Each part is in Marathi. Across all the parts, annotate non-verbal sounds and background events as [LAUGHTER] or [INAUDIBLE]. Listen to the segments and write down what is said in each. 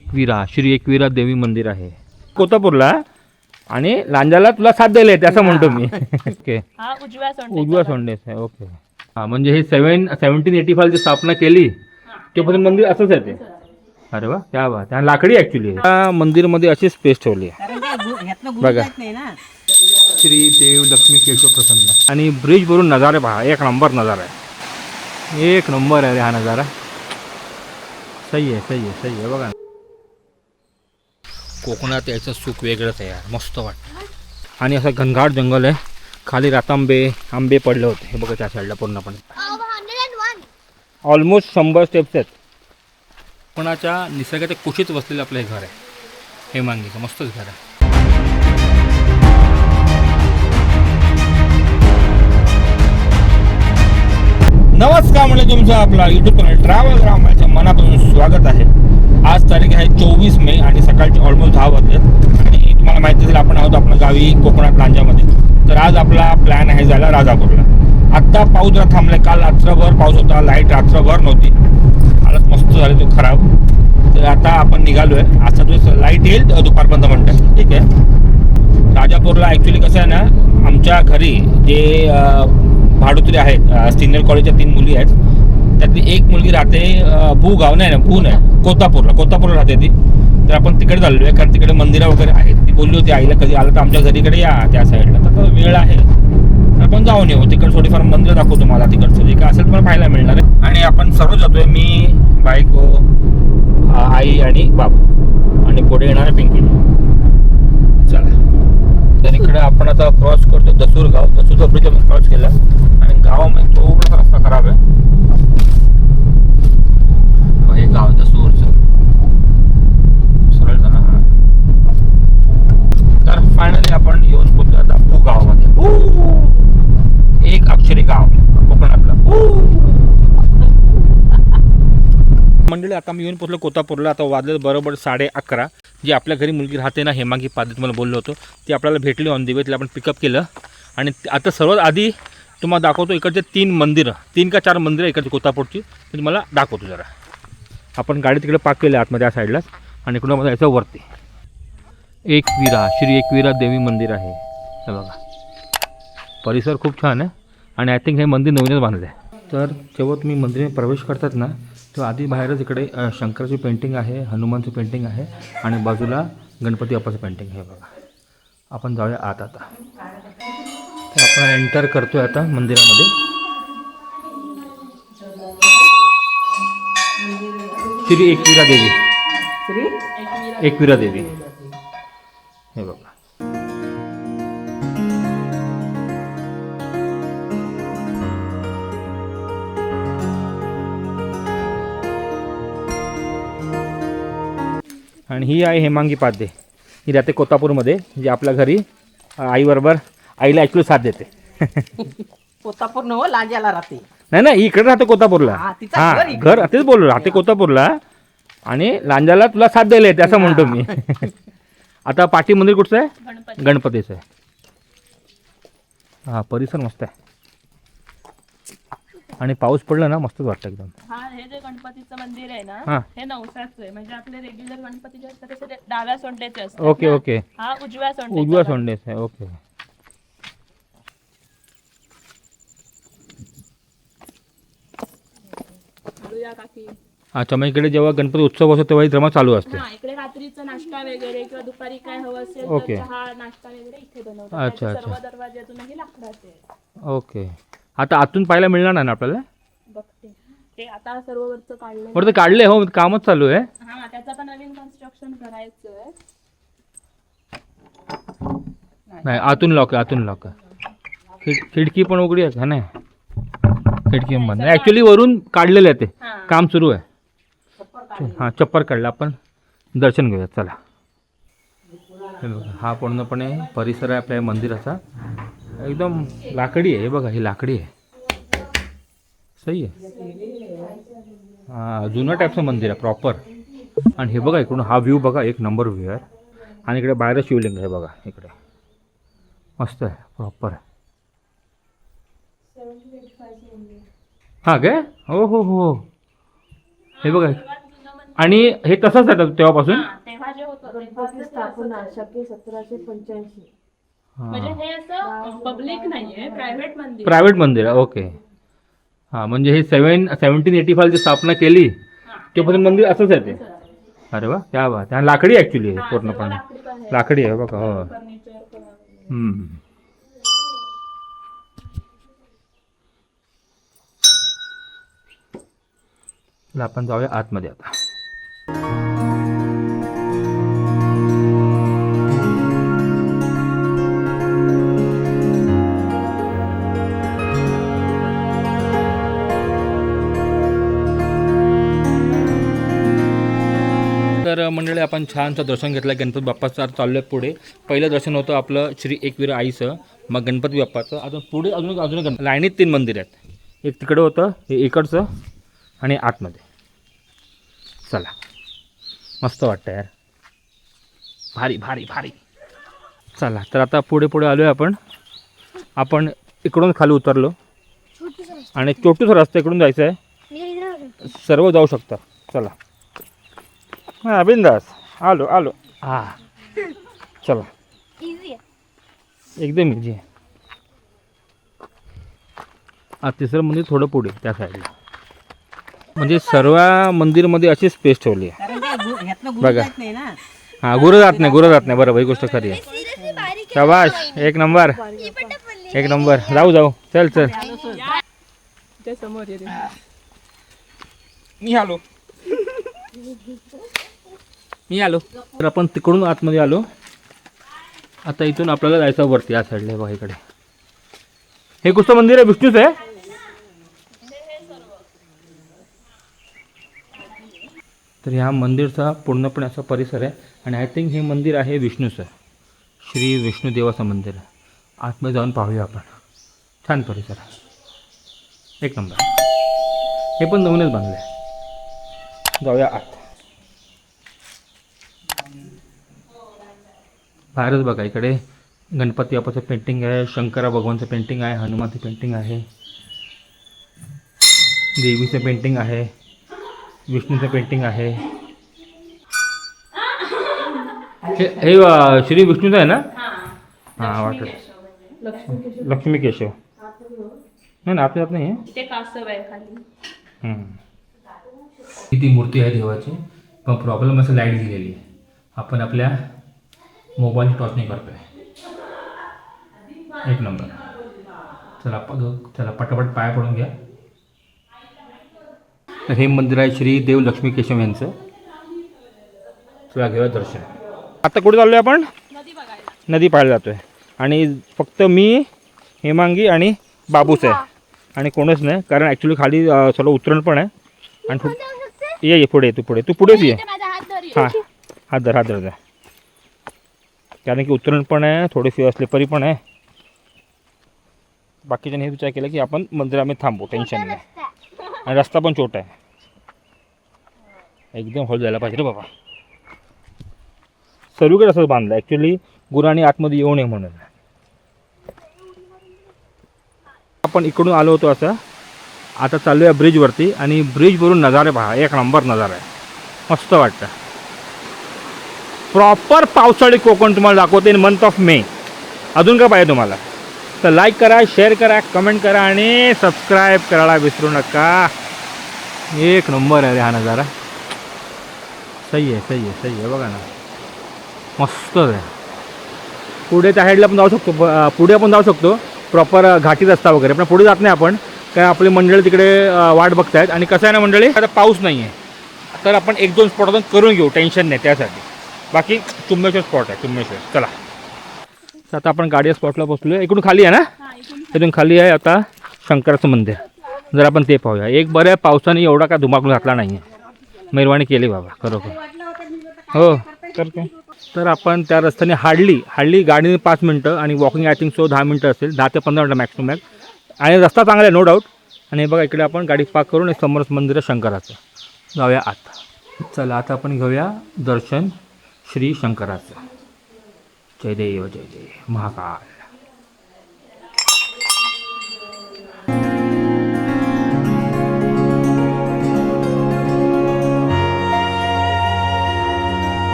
एकविरा श्री एकविरा देवी मंदिर आहे. कोतापूरला? आणि लांजाला तुला साथ द्यायला येते असं म्हणतो मी. ओके हा उजव्या उजवा सोंडेस आहे ओके हा म्हणजे हे सेवन सेवन्टीन एटी फायची स्थापना केली तेपर्यंत मंदिर असंच आहे ते. अरे वा त्या वा त्या लाकडी ऍक्च्युली त्या मंदिरमध्ये अशी स्पेस ठेवली आहे. कारण काय गु- ह्यातनं गुरु बघा. जात नाही ना. श्री देव लक्ष्मी केशव प्रसन्न. आणि ब्रिज वरून नजारे पहा एक नंबर नजारा आहे. एक नंबर आहे रे हा नजारा. सही आहे सही आहे सही आहे. बघा कोकणात यायचं सुख वेगळंच आहे यार मस्त वाटतं. आणि असं घनघाट जंगल आहे. खाली रातांबे आंबे पडले होते. हे बघा त्या साईडला पूर्णपणे. ऑलमोस्ट शंभर स्टेप्स आहेत. कोणाच्या निसर्गाच्या कुशीत बसलेलं आपलं हे घर आहे. हे मांगीचं मस्तच घर आहे. नमस्कार म्हणजे तुमचं आपला युट्यूब चॅनल ट्रॅव्हल रामाच्या मनापासून स्वागत आहे. आज तारीख आहे चोवीस मे आणि सकाळचे ऑलमोस्ट दहा वाजलेत आणि तुम्हाला माहिती असेल आपण आहोत आपल्या गावी कोकणात लांजामध्ये. तर आज आपला प्लॅन आहे जायला राजापूरला. आत्ता पाऊस जरा थांबलाय. काल रात्रभर पाऊस होता लाइट रात्रभर नव्हती. आलाच मस्त झाले तो खराब. तर आता आपण निघालोय. आजचा दिवस लाइट येईल दुपारपर्यंत म्हणतात. ठीक आहे? राजापूरला ॲक्च्युली कसं आहे ना आमच्या घरी जे भाडोत्री आहेत सिनियर कॉलेजच्या तीन मुली आहेत त्यातली एक मुलगी राहते भूगाव भू गाव नाही ना भू नाही कोतापूरला कोतापूरला राहते ती. तर आपण तिकडे चाललो आहे कारण तिकडे मंदिरं वगैरे आहेत. ती बोलली होती आईला कधी आलं तर आमच्या घरीकडे या त्या साईडला. तर तो वेळ आहे. आपण जाऊन येऊ. तिकडे थोडीफार मंदिर दाखवतो मला तिकडचं. जे काय असेल तुम्हाला पाहायला मिळणार आहे. आणि आपण सर्व जातोय मी बायको आई आणि बाबू. आणि पुढे येणार आहे पिंकी. चला. तर इकडे आपण आता क्रॉस करतो दसूर गाव. दसूर ब्रिज क्रॉस केला. आणि गावामध्ये थोडासा रस्ता खराब आहे. हो, हे गाव दसूरचं सरळ जाणं तर फायनली आपण येऊन पोहोचलो आता भू गावामध्ये. एक अक्षरी गाव कोकणातलं. मंडळी आता मी येऊन पोहोचलो कोतापूरला आता वाजले बरोबर साडे अकरा. जी आपल्या घरी मुलगी राहते ना हेमांगी पादे तुम्हाला बोललो होतो. ती आपल्याला भेटली ऑन दिवे तिला आपण पिकअप केलं. आणि आता सर्वात आधी तुम्हाला दाखवतो इकडचे तीन मंदिरं. तीन का चार मंदिरं इकडची कोतापूरची तुम्हाला दाखवतो जरा. आपण गाडी तिकडे पाक केली आतमध्ये या साईडलाच आणि इकडून मग जायचं वरती. एकविरा श्री एकविरा देवी मंदिर आहे. हे बघा. परिसर खूप छान आहे आणि आय थिंक हे मंदिर नवीनच बांधलं आहे. तर जेव्हा तुम्ही मंदिरात प्रवेश करतात ना तेव्हा आधी बाहेरच इकडे शंकराची पेंटिंग आहे हनुमानची पेंटिंग आहे आणि बाजूला गणपती बाप्पाचं पेंटिंग आहे बघा. आपण जाऊया आत आता. तर आपण एंटर करतो आहे आता मंदिरामध्ये. श्री एकविरा देवी. श्री एकविरा देवी. हे बघा. आणि ही आहे हेमांगी पाध्ये ही राहते कोतापूरमध्ये जी आपल्या घरी आईबरोबर आईला ॲक्च्युली साथ देते. [LAUGHS] कोतापूर नव लांजाला राहते. नाही नाही इकडे राहते कोतापूरला हा, तिचं हा घर इकडे. घर तेच बोललो राहते कोतापूरला आणि लांजाला तुला साथ द्यायला येते असं म्हणतो मी. [LAUGHS] आता पाठी मंदिर कुठचं आहे? गणपती गणपतीचं आहे. हा परिसर मस्त आहे. आणि पाऊस पडला ना मस्तच वाटतं एकदम. हा हे जे गणपतीचं मंदिर आहे हा. ना हे. नवसाचं आहे. म्हणजे आपले रेग्युलर गणपती जे असतात तसे ते डाव्या सोंडेचे असतात ओके. ओके. हा उजव्या उजवा. सोंडेस आहे ओके. काकी अच्छा मग इकडे जेव्हा गणपती उत्सव असतो तेव्हा ही जमा चालू असते. हा इकडे रात्रीचा नाश्ता वगैरे किंवा दुपारी काय हवं असेल ओके. तर चहा नाश्ता वगैरे इथे बनवतात. अच्छा, सर्व अच्छा. दरवाज्यातूनही लाकडाचे आहे. ओके. आता आतून पाहायला मिळणार नाही ना आपल्याला? बघते. ते आता सर्व वरचं काढलं बरं ते काढले हो कामच चालू आहे. हा त्याचं आता नवीन कन्स्ट्रक्शन करायचं आहे. नाही आतून लॉक आहे आतून लॉक आहे. खिड खिडकी पण उघडी आहे का? नाही. खिडकी बंद ॲक्च्युली वरून काढलेलं आहे ते. हा. काम सुरू आहे. हां चप्पर काढलं आपण. दर्शन घेऊया चला. हे बघा हा पूर्णपणे परिसर आहे आपल्या या मंदिराचा. एकदम लाकडी आहे हे बघा ही लाकडी आहे. सही आहे. हां जुनं टाईपचं मंदिर आहे प्रॉपर आणि हे बघा इकडून हा व्ह्यू बघा एक नंबर व्ह्यू आहे. आणि इकडे बाहेर शिवलिंग आहे बघा इकडे. मस्त आहे प्रॉपर आहे. हां काय हो हो हो. हे बघा. आणि हे तसंच आहे तेव्हापासून? हा, तेव्हा जे होतं तेव्हा ते स्थापना शके सतराशे पंच्याऐंशी. म्हणजे हे असं पब्लिक नाहीये प्रायव्हेट मंदिर. प्रायव्हेट मंदिर आहे ओके. हां म्हणजे हे सेवन सेवन्टीन एटी फायची स्थापना केली. तेव्हापासून मंदिर असंच आहे ते. अरे वा त्या वा त्या लाकडी ऍक्च्युली आहे हा, पूर्णपणे. लाकडी आहे. बघा हो. चला, आपण जाऊया आतमध्ये आता. तर मंडळी आपण छानसं दर्शन घेतलं गणपती बाप्पाचं आता आहे पुढे. पहिलं दर्शन होतं आपलं श्री एकवीर आईचं मग गणपती बाप्पाचं. अजून पुढे अजून अजून गण- लाईनीत तीन मंदिर आहेत. एक तिकडं होतं हे इकडचं आणि आतमध्ये. चला. मस्त वाटतं यार भारी भारी भारी. चला तर आता पुढे पुढे आलो आहे आपण. आपण इकडून खाली उतरलो. आणि छोटूसा रस्ता इकडून जायचं आहे सर्व जाऊ शकता. चला. हां बिंदास. आलो आलो. हां. चला. एकदम इझी आहे. हा तिसरं मंदिर थोडं पुढे त्या साईडला म्हणजे सर्व मंदिरमध्ये अशी स्पेस ठेवली आहे. बघा. जात नाही ना. हां गुरु जात नाही गुरु जात नाही. बरोबर ही गोष्ट खरी आहे. शाबाश एक नंबर. एक नंबर. जाऊ जाऊ. चल चल. ते समोर येते मी आलो. मी आलो. तर आपण तिकडून आतमध्ये आलो. आता इथून आपल्याला जायचं वरती या साईडला बघा इकडे. हे कुठचं मंदिर आहे? विष्णूच आहे? तर ह्या मंदिरचा पूर्णपणे असा परिसर आहे. आणि आय थिंक हे मंदिर आहे विष्णूचं. श्री विष्णुदेवाचं मंदिर. आहे आतमध्ये जाऊन पाहूया आपण. छान परिसर आहे. एक नंबर. हे पण नवीनच बांधलं आहे. जाऊया आत. बाहेरच बघा इकडे. गणपती बाप्पाचं पेंटिंग आहे शंकरा भगवानचं पेंटिंग आहे हनुमानचं पेंटिंग आहे. देवीचं पेंटिंग आहे. विष्णूचं पेंटिंग आहे. हे हे, श्री विष्णूचं आहे ना? हां वाटत लक्ष्मी केशव. नाही ना आपल्या नाही आहे. इथे कासव आहे खाली. हम्म. ती मूर्ती आहे देवाची पण प्रॉब्लेम असं लाइट गेलेली आहे. आपण आपल्या मोबाईल टॉर्चने करतोय. एक नंबर चला चला पटापट पाया पडून घ्या. तर हे मंदिर आहे श्री देव लक्ष्मी केशव यांचं. चला घेऊया दर्शन. आता कुठे चाललोय आपण? नदी बघायला. नदी पाहायला जातोय. आणि फक्त मी हेमांगी आणि बाबूच आहे. आणि कोणच नाही कारण ॲक्च्युली खाली थोडं उतरण पण आहे. आणि ये ये पुढे ये, तू पुढे तू पुढेच ये. माझा हात धरी. हां. हात धर हात धर जा कारण की उतरण पण आहे थोडीशी स्लिपरी पण आहे. बाकीच्याने हे विचार केला की आपण मंदिरामध्ये थांबू टेन्शन नाही. आणि रस्ता पण छोटा आहे. एकदम हॉल जायला पाहिजे रे बाबा. सर्वीकडे असंच बांधलं. ॲक्च्युली गुरांनी आतमध्ये येऊ नये म्हणून. आपण इकडून आलो होतो असं. आता चाललो आहे ब्रिजवरती आणि ब्रिजवरून नजारे पहा. एक नंबर नजारा आहे. मस्त वाटतं. प्रॉपर पावसाळी कोकण तुम्हाला दाखवते इन मंथ ऑफ मे अजून काय पाहिजे तुम्हाला? तर लाईक करा शेअर करा कमेंट करा आणि सबस्क्राईब करायला विसरू नका. एक नंबर आहे रे हा नजारा. सही आहे सही आहे सही आहे. बघा ना. मस्त आहे. पुढे त्या साईडला पण जाऊ शकतो. पुढे आपण जाऊ शकतो. प्रॉपर घाटी रस्ता वगैरे. पण पुढे जात नाही आपण. काय आपली मंडळी तिकडे वाट बघतायत. आणि कसं आहे ना मंडळी? आता पाऊस नाही आहे तर आपण एक दोन स्पॉट आपण करून घेऊ. टेन्शन नाही त्यासाठी. बाकी चुंबेश्वर स्पॉट आहे चुंबेश्वर. चला. तर आता आपण गाडी स्पॉटला पोचलो आहे इकडून खाली आहे ना? हा इथून खाली आहे आता शंकराचं मंदिर. जर आपण ते पाहूया. एक बरं आहे पावसाने एवढा काय धुमाकून घातला नाही आहे मेहरवाणी केली बाबा खरोखर. हो. तर काय तर आपण त्या रस्त्याने हार्डली हार्डली गाडीने पाच मिनटं आणि वॉकिंग आय थिंक सो दहा मिनटं असेल दहा ते पंधरा मिनटं मॅक्सिमम मॅक्स आणि रस्ता चांगला आहे नो डाऊट आणि बघा इकडे आपण गाडी पार्क करून समरस मंदिर आहे शंकराचं. जाऊया आत. चला आता आपण घेऊया दर्शन श्री शंकराचं. जय देव जय जय महाकाळ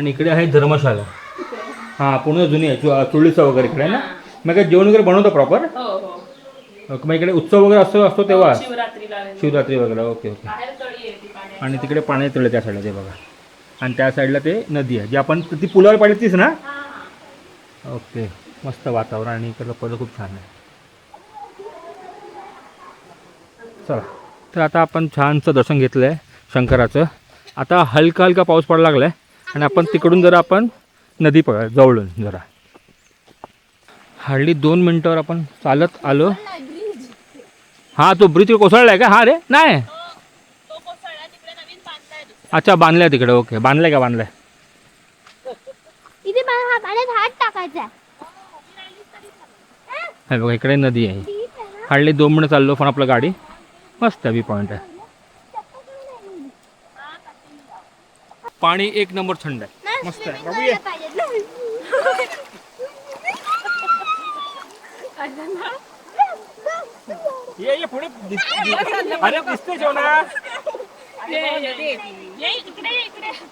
आणि इकडे आहे धर्मशाला. हां पूर्ण जुनी आहे चु- चुलीचं वगैरे इकडे आहे ना? मग काय जेवण वगैरे बनवतो प्रॉपर हो हो. मग इकडे उत्सव वगैरे असतो असतो तेव्हा? वगैरे. शिवरात्री वगैरे ओके ओके. आणि तिकडे पाणी तळे त्या साईडला ते बघा. आणि त्या साईडला ते नदी आहे जी आपण ती पुलावर पाहिली तीच ना? हा, हा. ओके मस्त वातावरण आणि इकडलं पद खूप छान आहे. चला तर आता आपण छानचं दर्शन घेतलं आहे शंकराचं. आता हलका हलका पाऊस पडायला लागला आहे आणि आपण तिकडून जरा आपण नदी पकड जवळून जरा. हार्डली दोन मिनटावर आपण चालत आलो. हां तो ब्रिज कोसळला आहे का? हा रे नाही. अच्छा बांधलाय तिकडे ओके. बांधलाय का बांधलाय? बघा इकडे नदी आहे. हार्डली दोन मिनिटं चाललो पण आपलं गाडी. मस्त आहे पॉईंट आहे. पाणी एक नंबर थंड आहे. मस्त आहे. बाबू ये. ये ये पुढे. अरे दिसते जेवणा.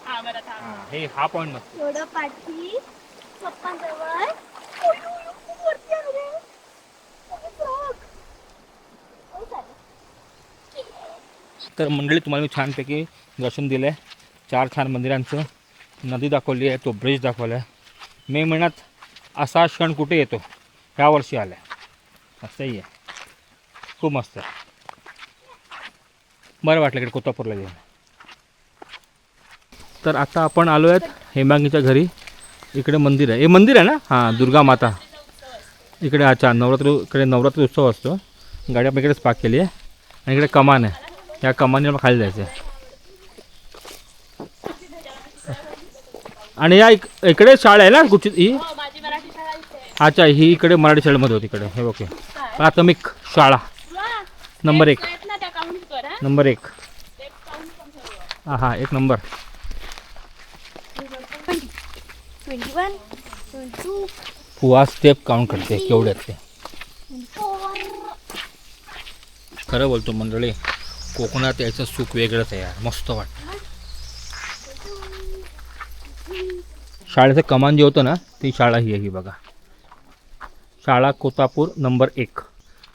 हा हे हा पॉईंट मस्त. थोडं पाठी पप्पांजवळ. हो. तर मंडळी तुम्हाला मी छानपैकी दर्शन दिलं आहे चार छान मंदिरांचं नदी दाखवली आहे तो ब्रिज दाखवला आहे. मे महिन्यात असा क्षण कुठे येतो? ह्या वर्षी आला आहे. असंही आहे. खूप मस्त आहे. बरं वाटलं इकडे कोतापूरला येऊन तर आता आपण आलो आहेत हेमांगीच्या घरी. इकडे मंदिर आहे. हे मंदिर आहे ना? हां दुर्गा माता. इकडे अच्छा नवरात्र इकडे नवरात्र उत्सव असतो. गाडी आपण इकडेच पाक केली आहे. आणि इकडे कमान आहे. या कमानीला खाली जायचं आहे. आणि या इक इकडे शाळा आहे ना कुठची ही हो. अच्छा ही इकडे मराठी शाळेमध्ये होती इकडे हे ओके प्राथमिक शाळा. नंबर एक. नंबर एक. हा हा एक नंबर पुवा स्टेप काउंट करते केवढे आहेत ते. खरं बोलतो मंडळी कोकणात यायचं सुख वेगळंच आहे यार मस्त वाटतं शाळेचं कमान जे होतं ना ती शाळा ही आहे ही बघा. शाळा कोतापूर नंबर एक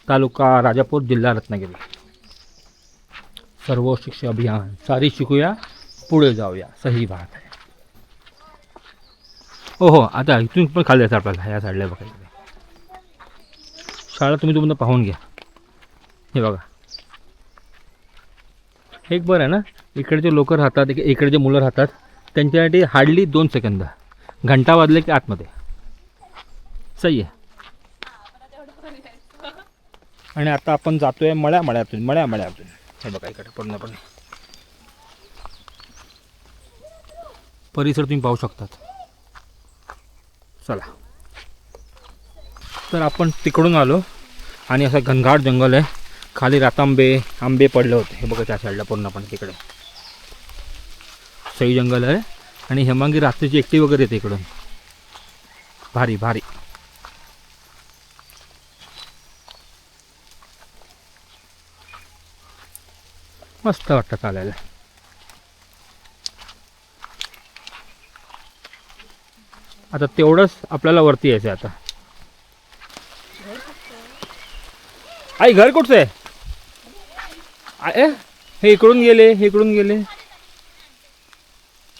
तालुका राजापूर जिल्हा रत्नागिरी. सर्व शिक्षण अभियान सारी शिकूया पुढे जाऊया. सही बात आहे. हो हो आता इथून पण खाली जायचं आपल्याला ह्या साईडला बघा इकडे. शाळा तुम्ही तुम्हाला पाहून घ्या. हे बघा. एक बरं आहे ना इकडे जे लोक राहतात इकडे जे मुलं राहतात त्यांच्यासाठी हार्डली दोन सेकंद घंटा वाजले की आतमध्ये. सही आहे. आणि आता आपण जातोय मळ्या मळ्यातून मळ्या मळ्यातून हे बघा इकडे पूर्णपणे. परिसर तुम्ही पाहू शकतात. चला. तर आपण तिकडून आलो आणि असं घनघाट जंगल आहे. खाली रातांबे आंबे पडले होते. हे बघा त्या साईडला पूर्णपणे तिकडे. सई जंगल आहे. आणि हेमांगी रात्रीची एकटी वगैरे येते इकडून. भारी भारी. मस्त वाटतं चालायला. आता तेवढंच आपल्याला वरती यायचं आहे आता. आई घर कुठचं आहे? ए, हे इकडून गेले हे इकडून गेले.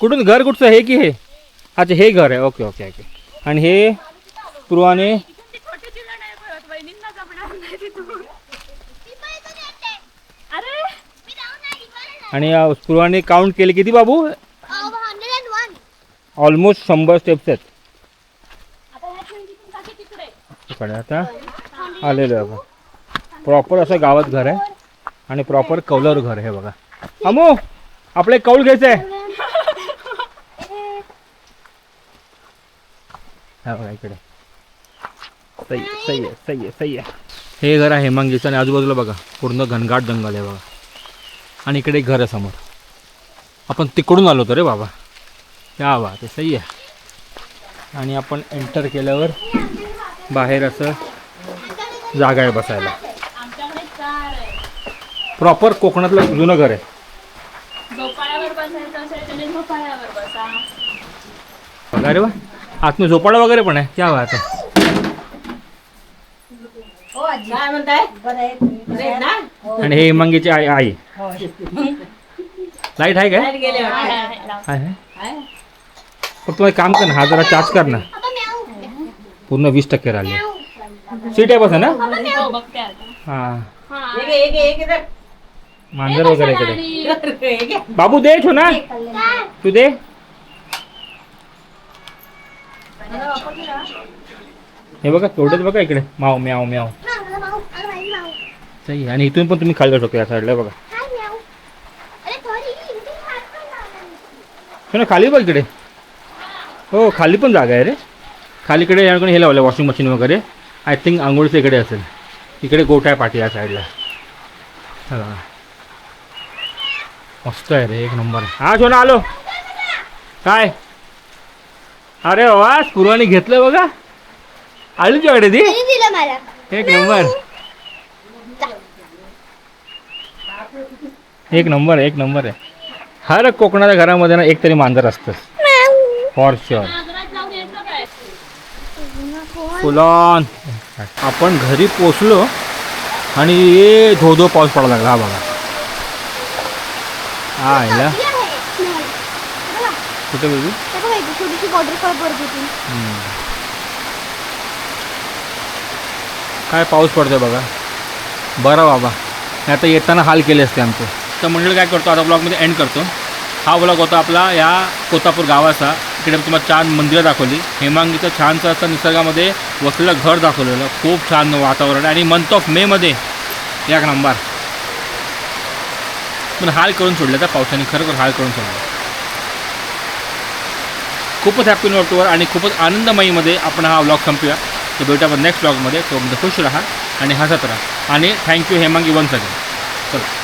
कुठून घर कुठचं हे की हे? अच्छा हे घर आहे. ओके ओके ओके आणि हे पूर्वाने आणि या पूर्वाने काउंट केले किती बाबू? ऑलमोस्ट शंभर स्टेप्स आहेत. आता तिकडे आता आलेलो आहे प्रॉपर असं गावात घर आहे. आणि प्रॉपर कौलर घर आहे हे बघा. अमो आपले कौल घ्यायचं आहे. हा बघा इकडे. सही सही आहे सही आहे सही आहे. हे घर आहे हेमांगीचं आणि आजूबाजूला बघा पूर्ण घनघाट जंगल आहे बघा. आणि इकडे एक घर आहे समोर. आपण तिकडून आलो होतो रे बाबा. त्या बा ते सही आहे. आणि आपण एंटर केल्यावर बाहेर असं जागा आहे बसायला. आमच्याकडे चार आहे प्रॉपर कोकणातलं जुनं घर आहे. झोपाळ्यावर बसायचं असेल आतमध्ये झोपाळा वगैरे पण आहे क्या बात आहे काय म्हणताय बरे आहेत ना आणि हे हिमांगीची आई आई लाइट आहे काय गेले. आहे? फक्त तुम्ही काम कर ना हा जरा चार्ज कर ना पूर्ण वीस टक्के राहिले सीट आहे बस ना हो, बघते आता. हा हा. एक एक एक इधर. मांजर वगैरे इकडे. बाबू दे छोना तू दे हे बघा तेवढेच बघा इकडे. माव म्याव म्याव. सही आहे. आणि इथून पण तुम्ही खाली जाऊ शकता या साईडला बघा. ना खाली बघ इकडे. हो खाली पण जागा आहे रे. खाली इकडे याकडे हे लावलं वॉशिंग मशीन वगैरे. आय थिंक आंघोळीचं इकडे असेल. इकडे गोठा आहे पाठी या साईडला. हा. मस्त आहे रे एक नंबर. हा छोना आलो. काय? अरे वा पूर्वानी घेतलं बघा. आली तुझ्याकडे ती? त्यांनी दिलं मला. एक नंबर. एक नंबर एक नंबर आहे. हर कोकणाच्या घरामध्ये ना एक तरी मांजर असतं फॉर शुअर फुलॉन. आपण घरी पोचलो आणि ये धो धो पाऊस पडायला लागला. हा बघा. हा आईला कुठे बेबी पडत होती काय पाऊस पडतोय बघा. बरं बाबा. नाही आता येताना हाल केले असते आमचे. तर मंडळी काय करतो आता ब्लॉगमध्ये एंड करतो. हा ब्लॉग होता आपला या कोतापूर गावाचा. इकडे मी तुम्हाला छान मंदिरं दाखवली. हेमांगीचं छानसं असं निसर्गामध्ये वसलेलं घर दाखवलेलं. खूप छान वातावरण आणि मंथ ऑफ मेमध्ये एक नंबर पण हाल करून सोडले त्या पावसाने खरोखर हाल करून सोडलं. खूपच हॅपी नोटवर आणि खूपच आनंदमयीमध्ये आपण हा व्लॉग संपूया. तर भेटू आपण नेक्स्ट ब्लॉगमध्ये तोपर्यंत खुश राहा आणि हसत राहा. आणि थँक्यू हेमांगी वन सगळं चला.